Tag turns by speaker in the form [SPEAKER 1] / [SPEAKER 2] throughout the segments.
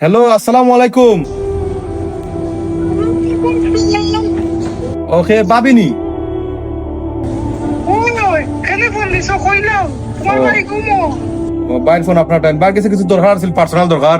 [SPEAKER 1] Hello আসসালামু আলাইকুম। Okay বাবিনি।
[SPEAKER 2] ঘুমো
[SPEAKER 1] ফোন আপনার টাইম। বার কাছে কিছু দরকার আছে পার্সোনাল দরকার?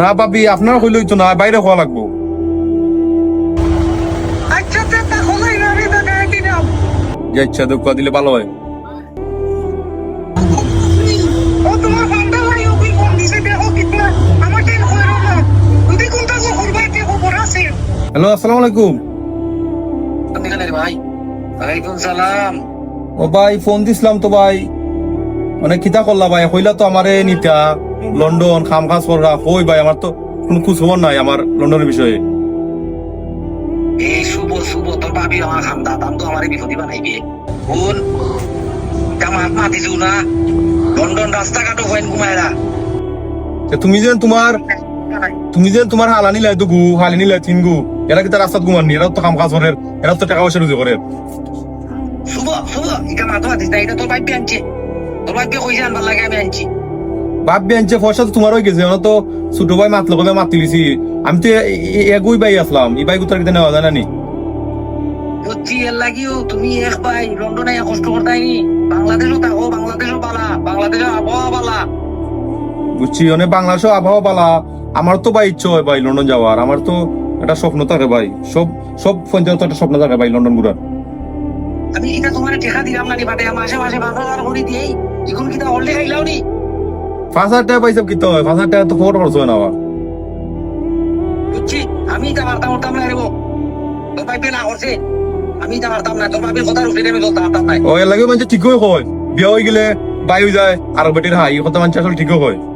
[SPEAKER 2] না
[SPEAKER 1] বাবি আপনার হইলই তো না বাইরে হওয়া লাগবো।
[SPEAKER 2] আচ্ছা
[SPEAKER 1] ইচ্ছা দুঃখ দিলে ভালো হয়। হ্যালো আসসালামু আলাইকুম।
[SPEAKER 2] ভাই। ওয়ালাইকুম সালাম।
[SPEAKER 1] ও ভাই ফোন দিছিলাম তো ভাই। অনেক কিতা করলা ভাই হইলা তো আমারে নিতা। লন্ডন খাম খাস কররা কই ভাই আমার তো কোনো খবর নাই আমার লন্ডনের বিষয়ে।
[SPEAKER 3] এই শুভ শুভ তোর ভাবি আমার খামদা দাম তো আমার বিপদী বানাইবে। কোন কামাত মাতিছু না? লন্ডন রাস্তাঘাটও হইন ঘুমায়রা
[SPEAKER 1] তুমি যেন তোমার তুমি যেন তোমার হালানি লাই তো গু হালিনি লাই তিন গু এরা কি তার রাস্তাত ঘুমাননি এরা তো কাম কাজ করে। এরা তো টাকা পয়সা রুজি করে।
[SPEAKER 3] শুভ শুভ। এটা মাথা না এটা তোর আনছে। তোর ভাইবে কইছে আনবার লাগে আমি আনছি।
[SPEAKER 1] তো তোমার হয়ে গেছে তো ছোট ভাই মাতলো বলে মাতি লিছি আমি তো এগুই ভাই আসলাম কিতা নেওয়া যায় না নি?
[SPEAKER 3] বুঝছি এর লাগিও তুমি এক ভাই লন্ডনে কষ্ট করতাইনি বাংলাদেশও থাকো বাংলাদেশও পালা বাংলাদেশের আবহাওয়া পালা।
[SPEAKER 1] বুঝছি অনেক বাংলাদেশও আবহাওয়া আমার তো ভাই ইচ্ছে হয় ভাই লন্ডন যাওয়ার। আমার তো একটা স্বপ্ন থাকে ভাই। সব সব পঞ্চায়েত একটা স্বপ্ন থাকে ভাই লন্ডন ঘুরার।
[SPEAKER 3] আমি এটা তোমার টেকা দিলাম না বাটে মাসে মাসে পাঁচ হাজার করে দিয়েই। এখন কিটা অলরেডি খাইলাও নি?
[SPEAKER 1] পাঁচ হাজার টাকা পাইসব কিতে হয় পাঁচ হাজার টাকা তো খবর করছ না আবার?
[SPEAKER 3] বুঝছি? আমি এটা বার্তা করতাম না। তোর করছে। আমি এটা পারতাম না। তোর উপরে আমি না।
[SPEAKER 1] ও এর লাগে মানে ঠিকই হয়। বিয়া হয়ে গেলে বাই হয়ে যায় আর বেটির হাই কথা মানে আসলে ঠিকই হয়।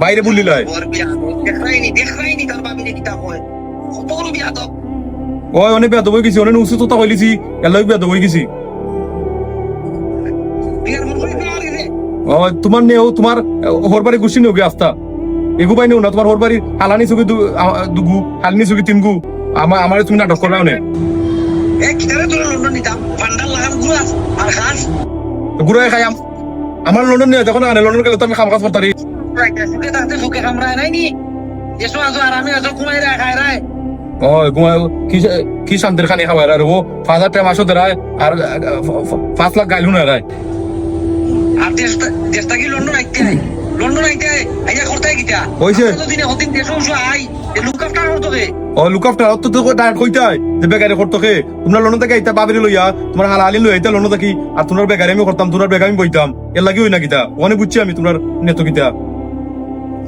[SPEAKER 1] বাইরে বললি লাই
[SPEAKER 3] ওর বিয়া দেখাইনি দেখাইনি তার ভাবি রে কিতা কয়। কত বড় বিয়া তো?
[SPEAKER 1] ও অনেক বেদ হয়ে গেছি অনেক উচিত তো হইলিছি এর লাগে বেদ হয়ে গেছি।
[SPEAKER 3] গেছে
[SPEAKER 1] তোমার নেও তোমার হোর বাড়ি গুছি নেও গে আস্তা। এগু পাই নেও না তোমার হোর বাড়ি হালানি চুকি দুগু হালিনি চুকি তিনগু। আমার আমার তুমি নাটক করলাও নে। ঘুরাই খাই আম- আমার লন্ডন নিয়ে যখন আনে লন্ডন গেলে তো আমি খাম কাজ করতারি
[SPEAKER 3] সুখে কামড়ায় নাই নি এসো ঘুমাই রায়
[SPEAKER 1] কি কি শান্তির খানি খাওয়ার আর ও পাঁচ হাজার টাকা মাসও দেয় আর পাঁচ লাখ গাইলু না রায়
[SPEAKER 3] আর দেশটা দেশটা কি লন্ডন আইতে আই লন্ডন আইতে আই আইয়া করতে কিটা
[SPEAKER 1] হইছে।
[SPEAKER 3] দিনে হতিন দেশও উসো আই লুক আফটার করতো রে
[SPEAKER 1] ও লুক আফটার তো তো ডাইরেক্ট কইতে যে বেকারি করতো কে তোমরা লন্ডন থেকে আইতা বাবিরি লইয়া তোমার হালালি লই আইতা লন্ডন থাকি আর তোমার বেকারি আমি করতাম তোমার বেকারি আমি বইতাম এর লাগি হই না কিতা অনেক বুঝছি আমি তোমার নেত কিতা